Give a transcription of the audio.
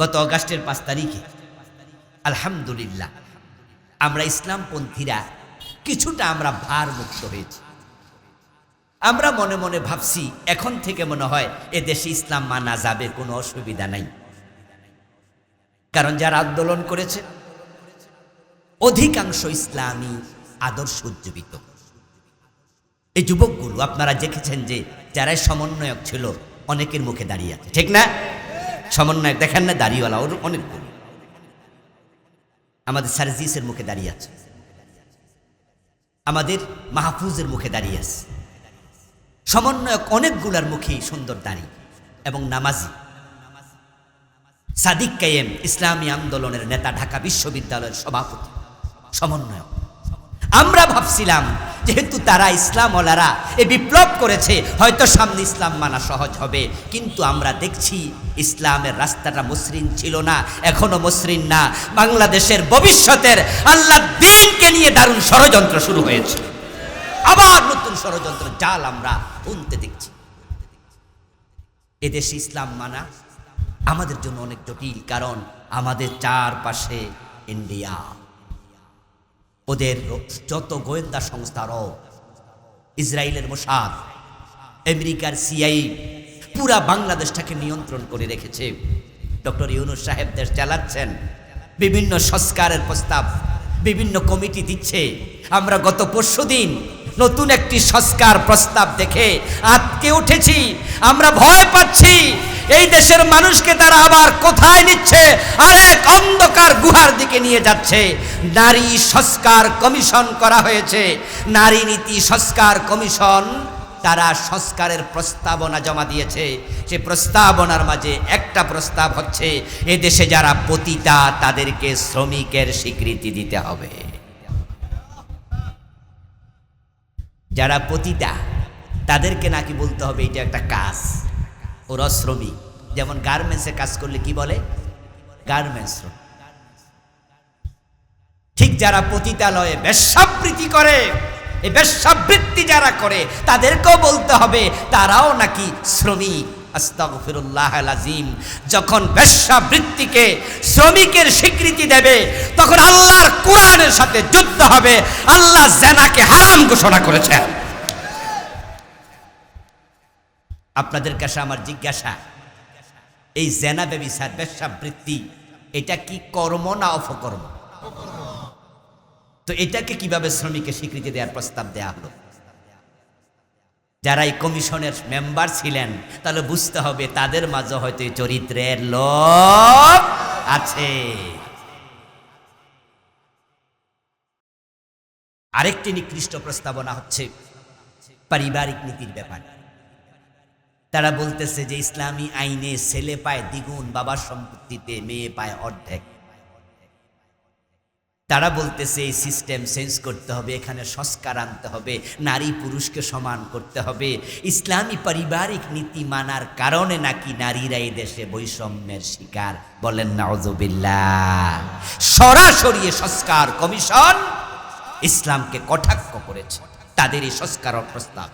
গত অগাস্টের পাঁচ তারিখে। আলহামদুলিল্লাহ, আমরা ইসলামপন্থীরা কিছুটা আমরা ভার মুক্ত হয়েছি। আমরা মনে মনে ভাবছি, এখন থেকে মনে হয় এ দেশে ইসলাম মানা যাবে, কোনো অসুবিধা নাই। কারণ যারা আন্দোলন করেছে, অধিকাংশ ইসলামী আদর্শ উজ্জীবিত। এই যুবকগুলো, আপনারা দেখেছেন যে যারাই সমন্বয়ক ছিল, অনেকের মুখে দাঁড়িয়ে আছে। ঠিক না? সমন্বয়ক, দেখেন না দাড়িওয়ালা, ওর অনেকগুলো আমাদের সার্জিসের মুখে দাঁড়িয়ে আছে। আমাদের মাহফুজের মুখে দাঁড়িয়ে আছে। সমন্বয়ক অনেকগুলার মুখেই সুন্দর দাড়ি এবং নামাজি। সাদিক কায়েম ইসলামী আন্দোলনের নেতা, ঢাকা বিশ্ববিদ্যালয়ের সভাপতি, সমন্বয়ক। আমরা ভাবছিলাম যেহেতু তারা ইসলামওয়ালারা, এ বিপ্লব করেছে, হয়তো সামনে ইসলাম মানা সহজ হবে। কিন্তু আমরা দেখছি ইসলামের রাস্তাটা মসৃণ ছিল না, এখনও মসৃণ না। বাংলাদেশের ভবিষ্যতের আল্লাহ দিনকে নিয়ে দারুণ ষড়যন্ত্র শুরু হয়েছে। আবার নতুন ষড়যন্ত্র, জাল আমরা উনতে দেখছি। এদেশে ইসলাম মানা আমাদের জন্য অনেক জটিল, কারণ আমাদের চারপাশে ইন্ডিয়া। ওদের যত গোয়েন্দা সংস্থারও ইসরায়েলের মোসাদ আমেরিকার সিআই, পুরা বাংলাদেশটাকে নিয়ন্ত্রণ করে রেখেছে। ডক্টর ইউনুস সাহেব দেশ চালাচ্ছেন। বিভিন্ন সংস্কারের প্রস্তাব, বিভিন্ন কমিটি দিচ্ছে। আমরা গত পরশু দিন নতুন একটি সংস্কার প্রস্তাব দেখে আটকে উঠেছি। আমরা ভয় পাচ্ছি। এই দেশের মানুষকে তারা আবার কোথায় নিচ্ছে? আরেক অন্ধকার গুহার দিকে নিয়ে যাচ্ছে। নারী সংস্কার কমিশন করা হয়েছে। নারী নীতি সংস্কার কমিশন তারা সংস্কারের প্রস্তাবনা জমা দিয়েছে। সে প্রস্তাবনার মাঝে একটা প্রস্তাব হচ্ছে, এ দেশে যারা পতিতা, তাদেরকে শ্রমিকের স্বীকৃতি দিতে হবে। যারা পতিতা, তাদেরকে নাকি বলতে হবে, এটা একটা কাজ। ওরা শ্রমিক যেমন গার্মেন্টসে কাজ করলে কি বলে? গার্মেন্টস ঠিক যারা পতিতালয়ে বেশ্যাবৃত্তি করে, এই বেশ্যাবৃত্তি যারা করে, তাদেরকেও বলতে হবে, তারাও নাকি শ্রমিক আস্তাগফিরুল্লাহ আজিম যখন বেশ্যাবৃত্তিকে শ্রমিকের স্বীকৃতি দেবে, তখন আল্লাহর কোরআনের সাথে যুদ্ধ হবে, আল্লাহ জেনাকে হারাম ঘোষণা করেছেন। আপনাদের কাছে আমার জিজ্ঞাসা, এই জেনা ব্যবিচার বেশ্যাবৃত্তি এটা কি কর্ম না অপকর্ম? তো এটাকে কীভাবে শ্রমিকের স্বীকৃতি দেওয়ার প্রস্তাব দেয়া হলো? যারা এই কমিশনের মেম্বার ছিলেন, তাহলে বুঝতে হবে তাদের মাঝে হয়তো এই চরিত্রের লোক আছে। আরেকটি নিকৃষ্ট প্রস্তাবনা হচ্ছে পারিবারিক নীতির ব্যাপারে। তারা বলতেছে যে ইসলামী আইনে ছেলে পায় দ্বিগুণ, বাবার সম্পত্তিতে মেয়ে পায় অর্ধেক। তারা বলতেছে এই সিস্টেম চেঞ্জ করতে হবে, এখানে সংস্কার আনতে হবে, নারী পুরুষকে সমান করতে হবে। ইসলামী পারিবারিক নীতি মানার কারণে নাকি নারীরা এই দেশে বৈষম্যের শিকার বলেন নাউজুবিল্লাহ। সরাসরি এ সংস্কার কমিশন ইসলামকে কটাক্ষ করেছে। তাদের এই সংস্কার প্রস্তাব